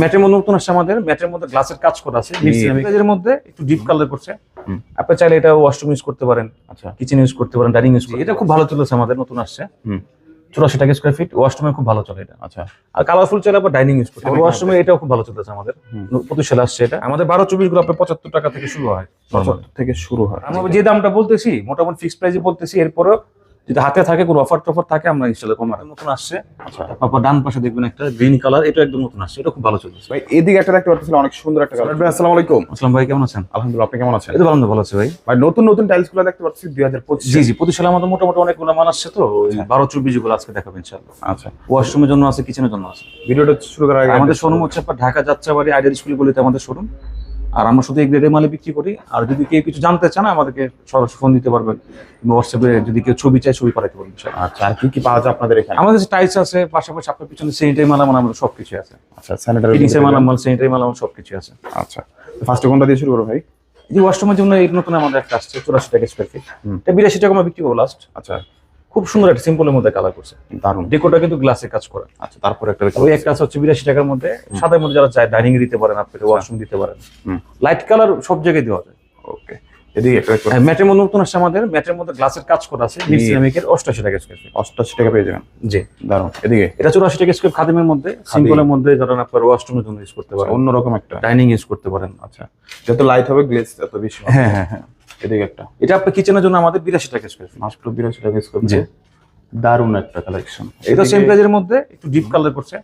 ম্যাটের মধ্যে নতুন আসছে আমাদের। ম্যাটের মধ্যে গ্লাসের কাজ করা আছে। এর মধ্যে একটু ডিপ কালার করছে। আপনি চাইলে এটা ওয়াশরুম ইউজ করতে পারেন আচ্ছা। কিচেন ইউজ করতে পারেন ডাইনিং ইউজ করতে এটা খুব ভালো চলেছে আমাদের নতুন আসছে। হুম। চুরাশি টাকা স্কোয়ার ফিট ওয়াশরুমে খুব ভালো চলে এটা। আচ্ছা। আর কালারফুল চলে আবার ডাইনিং ইউজ করতে ওয়াশরুমে এটাও খুব ভালো চলতেছে আমাদের। প্রতি সেল আসছে এটা। আমাদের বারো চব্বিশগুলো আপনার পঁচাত্তর টাকা থেকে শুরু হয় থেকে শুরু হয়। আমরা যে দামটা বলতেছি মোটামুটি ফিক্সড প্রাইসে বলতেছি এরপরে যদি হাতে থাকে কোনো অফার টফার থাকে আমরা ইনস্টল কমার নতুন আসছে। আচ্ছা। তারপর ডান পাশে দেখবেন একটা গ্রিন কালার এটা একদম নতুন আসছে এটা খুব ভালো চলছে। ভাই এদিকে একটা দেখতে পাচ্ছিলাম অনেক সুন্দর একটা কালার ভাই আসসালামু আলাইকুম। আসলাম ভাই কেমন আছেন? আলহামদুলিল্লাহ আপনি কেমন আছেন? এই তো ভালো ভালো আছে ভাই। ভাই নতুন নতুন টাইলসগুলো দেখতে পাচ্ছি দুই হাজার পঁচিশ জি জি প্রতি সালে আমাদের মোটামুটি অনেকগুলো মান আসছে তো ওই বারো চব্বিশগুলো আজকে দেখাবেন ইনশাল্লাহ আচ্ছা। ওয়াশরুমের জন্য আছে কিচেনের জন্য আছে। ভিডিওটা শুরু করার আগে আমাদের শোরুম হচ্ছে ঢাকা যাত্রাবাড়ি আইডিয়াল স্কুলগুলিতে আমাদের শোরুম আর আমরা শুধু এই গ্রেডের মালে বিক্রি করি। আর যদি কেউ কিছু জানতে চান আমাদেরকে সরাসরি ফোন দিতে পারবেন। হোয়াটসঅ্যাপে যদি কেউ ছবি চায় ছবি পাঠাতে পারবেন আচ্ছা আর কি কি পাওয়া যায় আপনাদের এখানে? আমাদের কাছে টাইলস আছে পাশাপাশি আপনার পিছনে সেনিটারি মালামাল আমাদের সবকিছু আছে। আচ্ছা স্যানিটারি মালামাল সেনিটারি মালামাল সবকিছু আছে। আচ্ছা ফার্স্ট কোনটা দিয়ে শুরু করো ভাই? যে ওয়াশরুমের জন্য এই নতুন আমাদের একটা আসছে চুরাশি টাকা স্কোয়ার ফিট বিরাশি টাকা আমরা বিক্রি করব লাস্ট আচ্ছা। খুব সুন্দর একটা সিম্পলের মধ্যে কালার করছে। দারুণ ডেকোটা কিন্তু গ্লাসে কাজ করা। আচ্ছা তারপরে একটা ওই একটা আছে হচ্ছে বিরাশি টাকার মধ্যে সাদার মধ্যে যারা চায় ডাইনিং দিতে পারেন আপনি ওয়াশরুম দিতে পারেন। লাইট কালার সব জায়গায় দেওয়া যায়। ওকে এদিকে হ্যাঁ, ম্যাটের মধ্যে নতুন আসছে আমাদের। ম্যাটের মধ্যে গ্লাসের কাজ করা আছে। জি। সিরামিকের অষ্টাশি টাকা স্কোয়ার অষ্টাশি টাকা পেয়ে যাবেন। জি। দারুণ এদিকে? এটা চুরাশি টাকা স্কোয়ার খাদিমের মধ্যে। সিম্পলের মধ্যে ধরেন আপনার ওয়াশরুমের জন্য ইউজ করতে পারেন। অন্যরকম একটা। ডাইনিং ইউজ করতে পারেন। আচ্ছা। যত লাইট হবে গ্লেজ তত বেশি হ্যাঁ হ্যাঁ হ্যাঁ। এদিকে একটা। এটা আপনার কিচেনের জন্য আমাদের বিরাশি টাকা স্কোয়ার ফিট মাত্র বিরাশি টাকা স্কোয়ার জি। দারুণ একটা কালেকশন এটা সেম প্রাইজের মধ্যে একটু ডিপ কালার করছে।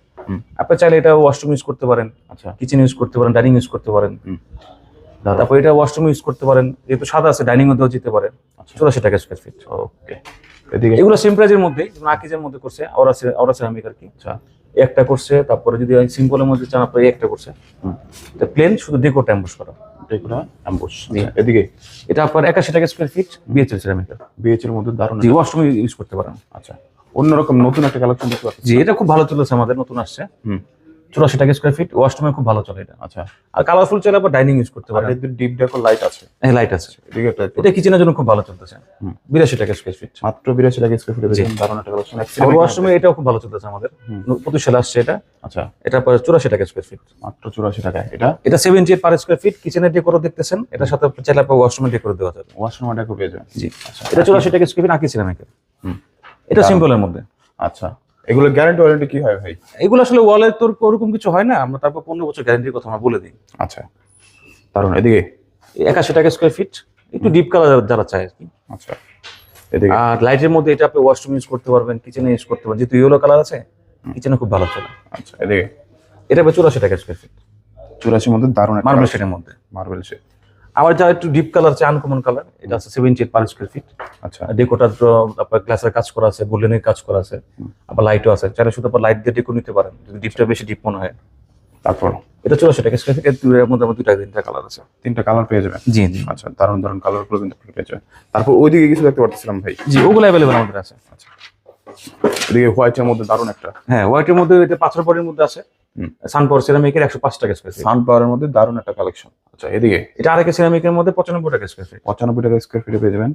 আপনি চাইলে এটা ওয়াশরুম ইউজ করতে পারেন আচ্ছা। কিচেন ইউজ করতে পারেন ডাইনিং ইউজ করতে পারেন। তারপর এটা ওয়াশরুম ইউজ করতে পারেন। যেহেতু সাদা আছে ডাইনিং মধ্যেও যেতে পারেন আচ্ছা। চুরাশি টাকা স্কোয়ার ফিট ওকে এদিকে এগুলো সেম প্রাইজের মধ্যে আকিজের মধ্যে করছে ওরা ওরা সেরামিক আর কি। আচ্ছা। একটা করছে তারপরে যদি সিম্পলের মধ্যে চান আপনার একটা করছে। তো প্লেন শুধু ডেকোরটা অ্যাম্বুস করা। ডেকোরা অ্যাম্বুস জি। এদিকে? এটা আপনার একাশি টাকা স্কোয়ার ফিট বিএচএল সেরামিকের মধ্যে দারুণ জি ওয়াশরুম ইউজ করতে পারেন। আচ্ছা অন্যরকম নতুন একটা কালেকশন দেখতে পাচ্ছি। জি এটা খুব ভালো চলেছে আমাদের নতুন আসছে। হুম। চুরাশি টাকা স্কোয়ার ফিট ওয়াশরুমে খুব ভালো চলে এটা। আচ্ছা। আর কালারফুল চলে আবার ডাইনিং ইউজ করতে পারেন। এদের ডিপ ডেকো লাইট আছে। হ্যাঁ লাইট আছে। একটা এটা কিচেনের জন্য খুব ভালো চলতেছে। বিরাশি টাকা স্কোয়ার ফিট মাত্র বিরাশি টাকা স্কোয়ার ফিটে দারুণ একটা কালেকশন ওয়াশরুমে এটাও খুব ভালো চলতেছে আমাদের। প্রতি সেল আসছে এটা। আচ্ছা। এটা পরে চুরাশি টাকা স্কোয়ার ফিট মাত্র চুরাশি টাকা। এটা? এটা সেভেন্টি পার স্কোয়ার ফিট কিচেনের ডেকোরও দেখতেছেন। এটার সাথে চাইলে আপনার ওয়াশরুমে ডেকোর দেওয়া যাবে। ওয়াশরুম ডেকো পেয়ে যাবেন। জি। আচ্ছা। এটা চুরাশি টাকা স্কোয়ার ফিট আঁকি সিরামিকের হুম। এটা সিম্পলের মধ্যে। আচ্ছা। এগুলো গ্যারান্টি ওয়ারেন্টি কি হয় ভাই? এগুলো আসলে ওয়ালের তোর ওরকম কিছু হয় না আমরা তারপর পনেরো বছর গ্যারান্টির কথা আমরা বলে দিই। আচ্ছা দারুণ এদিকে? একাশি টাকা স্কোয়ার ফিট একটু ডিপ কালার যারা চায় আর কি। আচ্ছা এদিকে? আর লাইটের মধ্যে এটা আপনি ওয়াশরুম ইউজ করতে পারবেন কিচেনে ইউজ করতে পারবেন যেহেতু ইয়েলো কালার আছে কিচেনে খুব ভালো চলে। আচ্ছা এদিকে? এটা আপনার চুরাশি টাকা স্কোয়ার ফিট চুরাশির মধ্যে দারুণ মার্বেল শেডের মধ্যে। মার্বেল সে আবার যারা একটু ডিপ কালার চায় আনকমন কালার এটা আছে seventy eight per square feet আচ্ছা। ডেকোটার আপনার গ্লাসের কাজ করা আছে গোল্ডেনের কাজ করা আছে আবার লাইটও আছে। চাইলে শুধু আপনার লাইট দিয়ে ডেকো নিতে পারেন যদি ডিপটা বেশি ডিপ মনে হয়। তারপর? এটা চুরাশি টাকা স্কোয়ার ফিট এর মধ্যে আমার দুইটা তিনটা কালার আছে। তিনটা কালার পেয়ে যাবেন? জি জি। আচ্ছা দারুণ দারুণ কালারগুলো কিন্তু পেয়ে যাবেন। তারপর ওইদিকে কিছু দেখতে পাচ্ছিলাম ভাই। জি ওগুলো অ্যাভেলেবেল আমাদের আছে। আচ্ছা। এদিকে হোয়াইটের মধ্যে দারুণ একটা। হ্যাঁ হোয়াইটের মধ্যে এটা পাথর পরের মধ্যে আছে। সানপাওয়ার সিরামিকের একশো পাঁচ টাকা স্কোয়ার ফিট সান পাওয়ারের মধ্যে দারুণ একটা কালেকশন আচ্ছা এদিকে? এটা আরেকে সিরামিকের মধ্যে পঁচানব্বই টাকা স্কোয়ার ফিট পঁচানব্বই টাকা স্কোয়ার ফিটে পেয়ে যাবেন।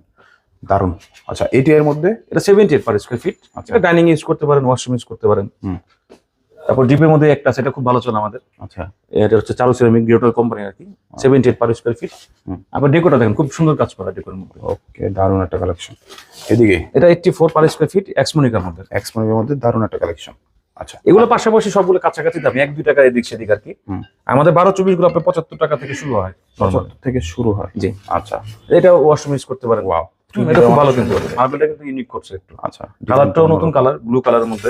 দারুণ আচ্ছা এটি এর মধ্যে? এটা seventy eight per square feet আচ্ছা। ডাইনিং ইউজ করতে পারেন ওয়াশরুম ইউজ করতে পারেন। হুম। তারপর ডিপের মধ্যে একটা এটা খুব ভালো চলে আমাদের। আচ্ছা। এটা হচ্ছে চারু সিরামিক ডিওটাল কোম্পানি আর কি। Seventy eight per square feet আবার ডেকোটা দেখেন খুব সুন্দর কাজ করা ডেকোর মধ্যে। ওকে দারুণ একটা কালেকশন এদিকে? এটা eighty four per square feet এক্সমনিকার মধ্যে। এক্সপোনের মধ্যে দারুণ একটা কালেকশন আচ্ছা। এগুলো পাশাপাশি সবগুলো কাছাকাছি দামি এক দুই টাকা এদিক সেদিক আর কি। আমাদের বারো চব্বিশগুলো আপনার পঁচাত্তর টাকা থেকে শুরু হয়। পঁচাত্তর থেকে শুরু হয়। জি। আচ্ছা। এটা ওয়াশরুম ইউজ করতে পারেন। ওয়াও এটা খুব ভালো কিন্তু। মার্বেলটা কিন্তু ইউনিক করছে একটু। আচ্ছা। কালারটাও নতুন কালার ব্লু কালারের মধ্যে।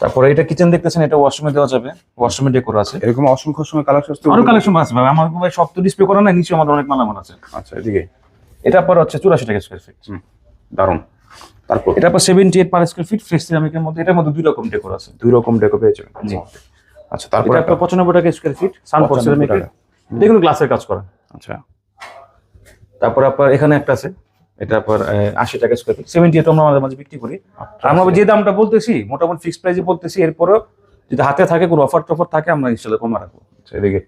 তারপরে এটা কিচেন দেখতেছেন এটা ওয়াশরুমে দেওয়া যাবে। ওয়াশরুমে ডেকোর আছে। এরকম অসংখ্য সময় কালেকশন কালেকশন আছে ভাই। আমার ভাই সব তো ডিসপ্লে করা নাই নিচে আমাদের অনেক মালামাল আছে। আচ্ছা এদিকে। এটা পর হচ্ছে চুরাশি টাকা স্কোয়ার ফিট দারুণ তারপর? এটা পর seventy eight per square feet fresh সিরামিকের মধ্যে এটার মধ্যে দুই রকম ডেকোর আছে। দুই রকম ডেকো পেয়ে যাবেন। জি। আচ্ছা তারপর আপনার পঁচানব্বই টাকা স্কোয়ার ফিট সানপোর সিরামিকের দেখুন গ্লাসের কাজ করা। আচ্ছা। তারপর আপনার এখানে একটা আছে এটা আপনার আশি টাকা স্কোয়ার ফিট সেভেন্টি এইট আমরা আমাদের মাঝে বিক্রি করি। আমরা যে দামটা বলতেছি মোটামুটি ফিক্সড প্রাইসে বলতেছি এরপরেও যদি হাতে থাকে কোনো অফার টফার থাকে আমরা ইনশাল্লাহ কমা রাখব। আচ্ছা এদিকে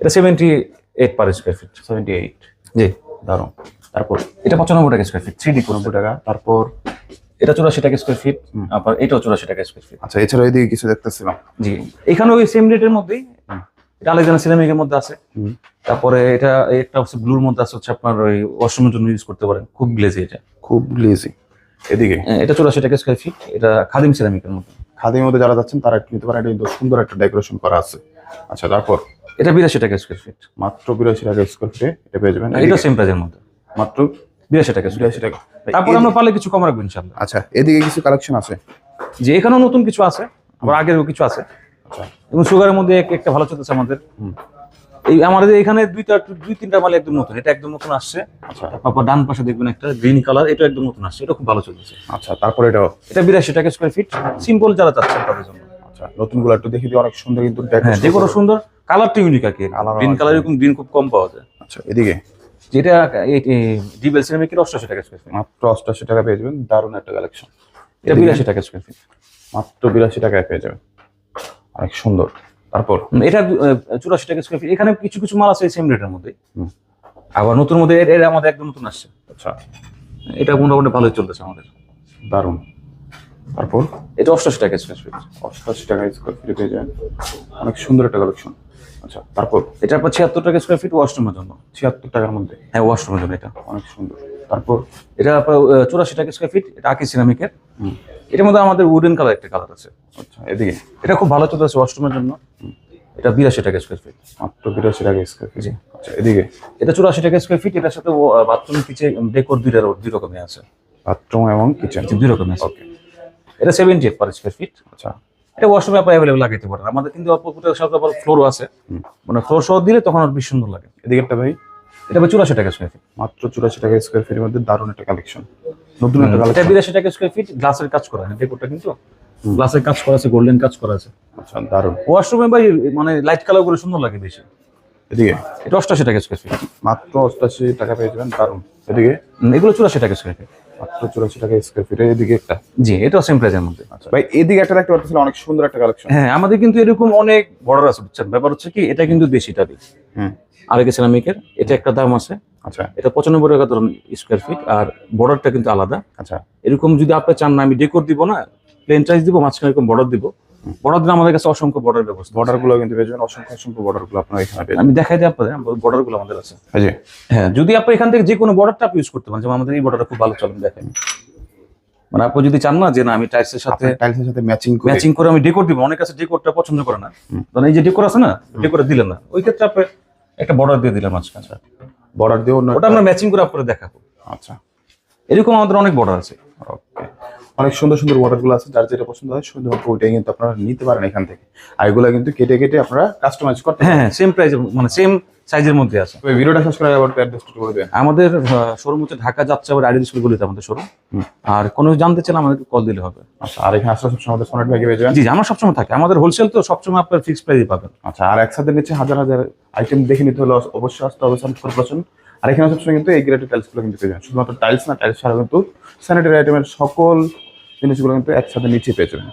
এটা seventy eight per square feet seventy eight জি। দারুণ তারপর এটা পঁচানব্বই টাকা স্কোয়ার ফিট থ্রি ডি নব্বই টাকা তারপর এটা চুরাশি টাকা স্কোয়ার ফিট। আপনার এটাও চুরাশি টাকা স্কোয়ার ফিট আচ্ছা এছাড়া এদিকে কিছু দেখতেছিলাম। জি এখানে ওই সেম রেটের মধ্যেই। এটা আলেকজান্ডার সিরামিকের মধ্যে আছে। তারপরে এটা একটা হচ্ছে ব্লুর মধ্যে আছে হচ্ছে আপনার ওই ওয়াশরুমের জন্য ইউজ করতে পারেন। খুব গ্লেজি এটা। খুব গ্লেজি এদিকে? হ্যাঁ, এটা চুরাশি টাকা স্কোয়ার ফিট এটা খাদিম সিরামিকের মধ্যে। খাদির মধ্যে যারা যাচ্ছেন তারা একটু নিতে পারেন। এটা সুন্দর একটা ডেকোরেশন করা আছে। আচ্ছা তারপর? এটা বিরাশি টাকা স্কোয়ার ফিট মাত্র বিরাশি টাকা স্কোয়ার ফিটে এটা পেয়ে যাবেন। এটা সেম প্রাইজের মধ্যে। মাত্র বিরাশি টাকা বিরাশি টাকা। তারপর আমরা পারলে কিছু কম রাখব ইনশাল্লাহ আচ্ছা এদিকে কিছু কালেকশন আছে? যে এখানেও নতুন কিছু আছে আবার আগেরও কিছু আছে। আচ্ছা। এবং সুগারের মধ্যে একটা ভালো চলতেছে আমাদের। এই আমাদের এখানে দুইটা দুই তিনটা মাল একদম নতুন। এটা একদম নতুন আসছে। আচ্ছা। তারপর ডান পাশে দেখবেন একটা গ্রিন কালার এটা একদম নতুন আসছে। এটা খুব ভালো চলতেছে। আচ্ছা তারপর এটাও? এটা বিরাশি টাকা স্কোয়ার ফিট সিম্পল যারা চাচ্ছেন তাদের জন্য। আচ্ছা নতুনগুলো একটু দেখে অনেক সুন্দর কিন্তু হ্যাঁ যে কোনো সুন্দর কালারটা ইউনিক আর কি। গ্রিন কালার এরকম গ্রিন খুব কম পাওয়া যায়। আচ্ছা এদিকে? যেটা ডিবেল সিনেমিকের অষ্টাশি টাকা স্কোয়ার ফিট মাত্র অষ্টাশি টাকা পেয়ে যাবেন দারুণ একটা কালেকশন এটা বিরাশি টাকা স্কোয়ার ফিট মাত্র বিরাশি টাকায় পেয়ে যাবেন। অনেক সুন্দর। তারপর? এটা চুরাশি টাকা স্কোয়ার ফিট এখানে কিছু কিছু মাল আছে সেম রেটের মধ্যে আবার নতুন মধ্যে এর- এর আমাদের একদম নতুন আসছে। আচ্ছা। এটা মোটামুটি ভালোই চলতেছে আমাদের। দারুণ। তারপর? এটা অষ্টাশি টাকা স্কোয়ার ফিট অষ্টাশি টাকা স্কোয়ার ফিটে পেয়ে যাবেন। অনেক সুন্দর একটা কালেকশন আচ্ছা তারপর? এটা আপনার ছিয়াত্তর টাকা স্কোয়ার ফিট ওয়াশরুমের জন্য। ছিয়াত্তর টাকার মধ্যে? হ্যাঁ ওয়াশরুমের জন্য এটা। অনেক সুন্দর। তারপর? এটা চুরাশি টাকা স্কোয়ার ফিট এটা আকি সিরামিকের এটার মধ্যে আমাদের উডেন কালার একটা কালার আছে। আচ্ছা এদিকে? এটা খুব ভালো চলতেছে ওয়াশরুমের জন্য। এটা বিরাশি টাকা স্কোয়ার ফিট মাত্র বিরাশি টাকা স্কোয়ার ফিট আচ্ছা এদিকে? এটা চুরাশি টাকা স্কোয়ার ফিট এটার সাথে বাথরুম পিছে ডেকোর দুইটা দুই রকমের আছে। বাথরুম এবং কিচেন দুই রকমের আছে। ওকে এটা seventy eight per square feet আচ্ছা। এটা ওয়াশরুমে আপনি অ্যাভেলেবল লাগাইতে পারেন। আমাদের কিন্তু অল্প আবার ফ্লোরও আছে। মানে ফ্লোর সহ দিলে তখন আর বেশ সুন্দর লাগে। এদিকে একটা ভাই। এটা আবার চুরাশি টাকা স্কোয়ার ফিট মাত্র চুরাশি টাকা স্কোয়ার ফিটের মধ্যে দারুণ একটা কালেকশন নতুন একটা কালেকশন বিরাশি টাকা স্কোয়ার ফিট গ্লাসের কাজ করা হয় ডেকোরটা কিন্তু গ্লাসের কাজ করা আছে গোল্ডেন কাজ করা আছে। আচ্ছা দারুণ। ওয়াশরুমে ভাই মানে লাইট কালার করে সুন্দর লাগে বেশি। এদিকে? এটা অষ্টাশি টাকা স্কোয়ার ফিট মাত্র অষ্টাশি টাকা পেয়ে যাবেন দারুণ। এদিকে? এগুলো চুরাশি টাকা স্কোয়ার ফিট মাত্র চুরাশি টাকা স্কোয়ার ফিট এদিকে একটা। জি এটাও সেম প্রাইজের মধ্যে। আচ্ছা। ভাই এদিকে একটা দেখতে পাচ্ছিলাম অনেক সুন্দর একটা কালেকশন হ্যাঁ আমাদের কিন্তু এরকম অনেক বড় আছে বুঝছেন? ব্যাপার হচ্ছে কি এটা কিন্তু দেশি টাবি হুম। আরেকে সিরামিকের এটা একটা দাম আছে। আচ্ছা। এটা পঁচানব্বই টাকা ধরুন স্কোয়ার ফিট আর বর্ডারটা কিন্তু আলাদা। আচ্ছা। এরকম যদি আপনি চান না আমি ডেকোর দিব না প্লেন চাইজ দিব মাঝখানে এরকম বর্ডার দিব। বর্ডার আমাদের কাছে অসংখ্য বর্ডার ব্যবস্থা বর্ডারগুলো কিন্তু পেয়ে যাবেন অসংখ্য অসংখ্য বর্ডারগুলো আপনারা এখানে পেয়ে আমি দেখাই দিই আপনাদের বর্ডারগুলো আমাদের আছে। যে। হ্যাঁ যদি আপনি এখান থেকে যে কোনো বর্ডারটা আপনি ইউজ করতে পারেন যেমন আমাদের এই বর্ডারটা খুব ভালো চলেন দেখেন। মানে আপনি যদি চান না যে না আমি টাইলসের সাথে টাইলসের সাথে ম্যাচিং করে। ম্যাচিং করে আমি ডেকোর দিব অনেক কাছে ডেকোরটা পছন্দ করে না। ধরেন এই যে ডেকোর আছে না ডেকোর দিলেন না ওই ক্ষেত্রে আপনি একটা বর্ডার দিয়ে দিলাম মাঝখানে। বর্ডার দিয়ে অন্য ওটা আমরা ম্যাচিং করে আপনাদের দেখাবো। আচ্ছা। এরকম আমাদের অনেক বর্ডার আছে। ওকে অনেক সুন্দর সুন্দর বর্ডারগুলো আছে যার যেটা পছন্দ হয় শুধুমাত্র ওইটাই কিন্তু আপনারা নিতে পারেন এখান থেকে। আর এগুলো কিন্তু কেটে কেটে আপনারা কাস্টমাইজ করতে হ্যাঁ হ্যাঁ সেম প্রাইজের মানে সেম সাইজের মধ্যে আছে। ভিডিওটা শেষ করে আবার অ্যাড্রেস করে দেবেন। আমাদের শোরুম হচ্ছে ঢাকা যাচ্ছে আবার আইডি স্কুলগুলিতে আমাদের শোরুম আর কোনো জানতে চান আমাদেরকে কল দিলে হবে। আচ্ছা আর এখানে আসলে সবসময় আমাদের সোনাট ব্যাগে পেয়ে যাবেন। জি আমার সবসময় থাকে। আমাদের হোলসেল তো সবসময় আপনার ফিক্সড প্রাইসে পাবেন। আচ্ছা আর একসাথে নিচে হাজার হাজার আইটেম দেখে নিতে হলে অবশ্যই আসতে হবে পার্সেন্ট আর এখানে সবসময় কিন্তু এই গ্রেডের টাইলসগুলো কিন্তু পেয়ে যাবেন। শুধুমাত্র টাইলস না টাইলস ছাড়া কিন্তু স্যানিটারি আইটেমের সকল জিনিসগুলো কিন্তু একসাথে নিচে পেয়ে যাবেন।